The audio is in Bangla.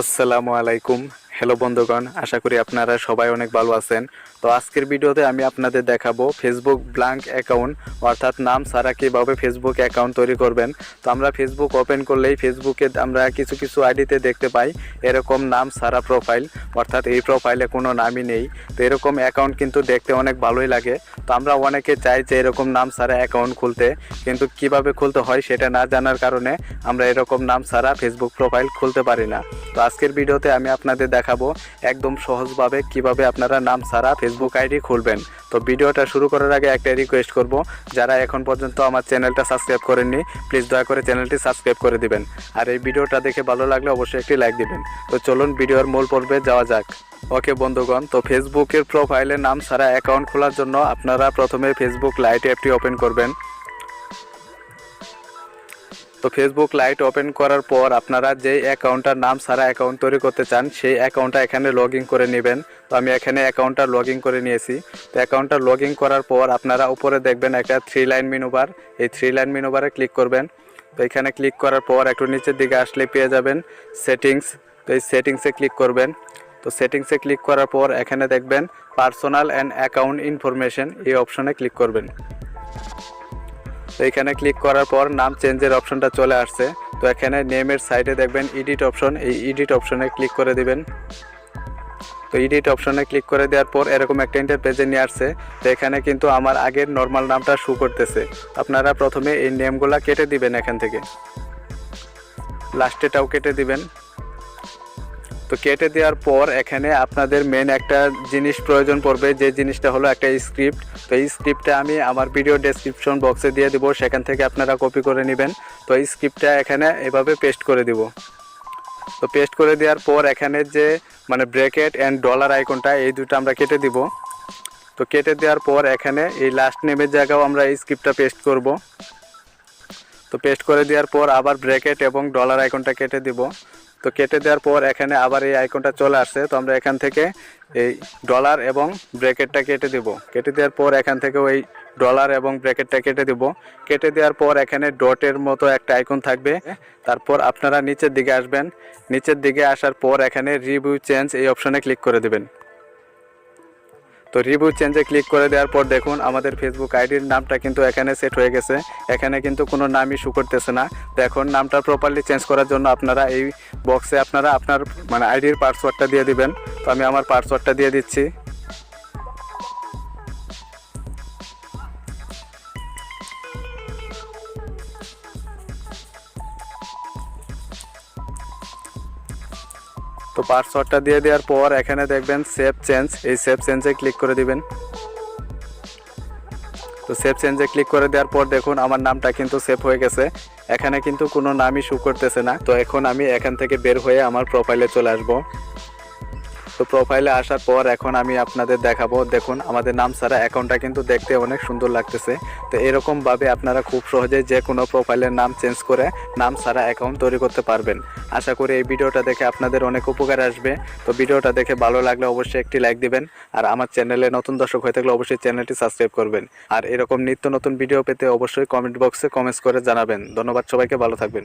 আসসালামু আলাইকুম। হ্যালো বন্ধুগণ, আশা করি আপনারা সবাই অনেক ভালো আছেন। তো আজকের ভিডিওতে আমি আপনাদের দেখাবো ফেসবুক ব্ল্যাঙ্ক অ্যাকাউন্ট অর্থাৎ নাম ছাড়া কীভাবে ফেসবুক অ্যাকাউন্ট তৈরি করবেন। তো আমরা ফেসবুক ওপেন করলেই ফেসবুকে আমরা কিছু কিছু আইডিতে দেখতে পাই, এরকম নাম ছাড়া প্রোফাইল অর্থাৎ এই প্রোফাইলে কোনো নামই নেই। তো এরকম অ্যাকাউন্ট কিন্তু দেখতে অনেক ভালোই লাগে। তো আমরা অনেকে চাই যে এরকম নাম ছাড়া অ্যাকাউন্ট খুলতে, কিন্তু কীভাবে খুলতে হয় সেটা না জানার কারণে আমরা এরকম নাম ছাড়া ফেসবুক প্রোফাইল খুলতে পারি না। তো আজকের ভিডিওতে আমি আপনাদের দেখাবো একদম সহজভাবে কীভাবে আপনারা নাম ছাড়া ফেসবুক আইডি খুলবেন। তো ভিডিওটা শুরু করার আগে একটা রিকোয়েস্ট করব, যারা এখন পর্যন্ত আমার চ্যানেলটা সাবস্ক্রাইব করেননি প্লিজ দয়া করে চ্যানেলটি সাবস্ক্রাইব করে দিবেন। আর এই ভিডিওটা দেখে ভালো লাগলে অবশ্যই একটি লাইক দিবেন। তো চলুন ভিডিওর মূল পর্বে যাওয়া যাক। ওকে বন্ধুগণ, তো ফেসবুকের প্রোফাইলে নাম ছাড়া অ্যাকাউন্ট খোলার জন্য আপনারা প্রথমে ফেসবুক লাইট অ্যাপটি ওপেন করবেন। তো ফেসবুক লাইট ওপেন করার পর আপনারা যে অ্যাকাউন্টটার নাম সারা অ্যাকাউন্ট তৈরি করতে চান, সেই অ্যাকাউন্টটা এখানে লগ করে নেবেন। তো আমি এখানে অ্যাকাউন্টটা লগ করে নিয়েছি। তো অ্যাকাউন্টটা লগ করার পর আপনারা উপরে দেখবেন একটা থ্রি লাইন মিনুবার এই থ্রি লাইন মিনুবারে ক্লিক করবেন। তো এখানে ক্লিক করার পর একটু নিচের দিকে আসলে পেয়ে যাবেন সেটিংস তো এই সেটিংসে ক্লিক করবেন। তো সেটিংসে ক্লিক করার পর এখানে দেখবেন পার্সোনাল অ্যান্ড অ্যাকাউন্ট ইনফরমেশন এই অপশনে ক্লিক করবেন। তো এখানে ক্লিক করার পর নাম চেঞ্জের অপশনটা চলে আসছে। তো এখানে নেমের সাইডে দেখবেন এডিট অপশন এই এডিট অপশনে ক্লিক করে দিবেন। তো এডিট অপশনে ক্লিক করে দেওয়ার পর এরকম একটা ইন্টারপেজে নিয়ে আসছে। তো এখানে কিন্তু আমার আগের নর্মাল নামটা শু করতেছে। আপনারা প্রথমে এই নেমগুলা কেটে দিবেন এখান থেকে। লাস্টেটাও কেটে দিবেন। তো কেটে দেওয়ার পর এখানে আপনাদের মেন একটা জিনিস প্রয়োজন পড়বে, যে জিনিসটা হলো একটা স্ক্রিপ্ট তো এই স্ক্রিপ্টটা আমি আমার ভিডিও ডেসক্রিপশন বক্সে দিয়ে দিব, সেখান থেকে আপনারা কপি করে নেবেন। তো এই স্ক্রিপ্টটা এখানে এভাবে পেস্ট করে দিব। তো পেস্ট করে দেওয়ার পর এখানে যে মানে ব্র্যাকেট অ্যান্ড ডলার আইকনটা এই দুটো আমরা কেটে দিব। তো কেটে দেওয়ার পর এখানে এই লাস্ট নেমের জায়গাও আমরা এই স্ক্রিপ্টটা পেস্ট করব। তো পেস্ট করে দেওয়ার পর আবার ব্র্যাকেট এবং ডলার আইকনটা কেটে দিব। তো কেটে দেওয়ার পর এখানে আবার এই আইকনটা চলে আসছে। তো আমরা এখান থেকে এই ডলার এবং ব্র্যাকেটটা কেটে দিব। কেটে দেওয়ার পর এখান থেকে ওই ডলার এবং ব্র্যাকেটটা কেটে দিব। কেটে দেওয়ার পর এখানে ডটের মতো একটা আইকন থাকবে। তারপর আপনারা নিচের দিকে আসবেন। নিচের দিকে আসার পর এখানে রিভিউ চেঞ্জ এই অপশনে ক্লিক করে দেবেন। তো রিভিউ চেঞ্জে ক্লিক করে দেওয়ার পর দেখুন আমাদের ফেসবুক আইডির নামটা কিন্তু এখানে সেট হয়ে গেছে। এখানে কিন্তু কোনো নাম ইস্যু করতেছে না। তো এখন নামটা প্রপারলি চেঞ্জ করার জন্য আপনারা এই বক্সে আপনারা আপনার মানে আইডির পাসওয়ার্ডটা দিয়ে দিবেন। তো আমি আমার পাসওয়ার্ডটা দিয়ে দিচ্ছি। তো পাসওয়ার্ডটা দিয়ে দেওয়ার পর এখানে দেখবেন সেভ চেঞ্জ এই সেভ চেঞ্জে ক্লিক করে দিবেন। তো সেভ চেঞ্জে ক্লিক করে দেওয়ার পর দেখুন আমার নামটা কিন্তু সেভ হয়ে গেছে। এখানে কিন্তু কোনো নামই শু করতেছে না। তো এখন আমি এখান থেকে বের হয়ে আমার প্রোফাইলে চলে আসব। তো প্রোফাইলে আসার পর এখন আমি আপনাদের দেখাবো। দেখুন, আমাদের নাম ছাড়া অ্যাকাউন্টটা কিন্তু দেখতে অনেক সুন্দর লাগতেছে। তো এরকমভাবে আপনারা খুব সহজেই যে কোনো প্রোফাইলের নাম চেঞ্জ করে নাম ছাড়া অ্যাকাউন্ট তৈরি করতে পারবেন। আশা করি এই ভিডিওটা দেখে আপনাদের অনেক উপকার আসবে। তো ভিডিওটা দেখে ভালো লাগলে অবশ্যই একটি লাইক দিবেন। আর আমার চ্যানেলে নতুন দর্শক হয়ে থাকলে অবশ্যই চ্যানেলটি সাবস্ক্রাইব করবেন। আর এরকম নিত্য নতুন ভিডিও পেতে অবশ্যই কমেন্ট বক্সে কমেন্টস করে জানাবেন। ধন্যবাদ সবাইকে, ভালো থাকবেন।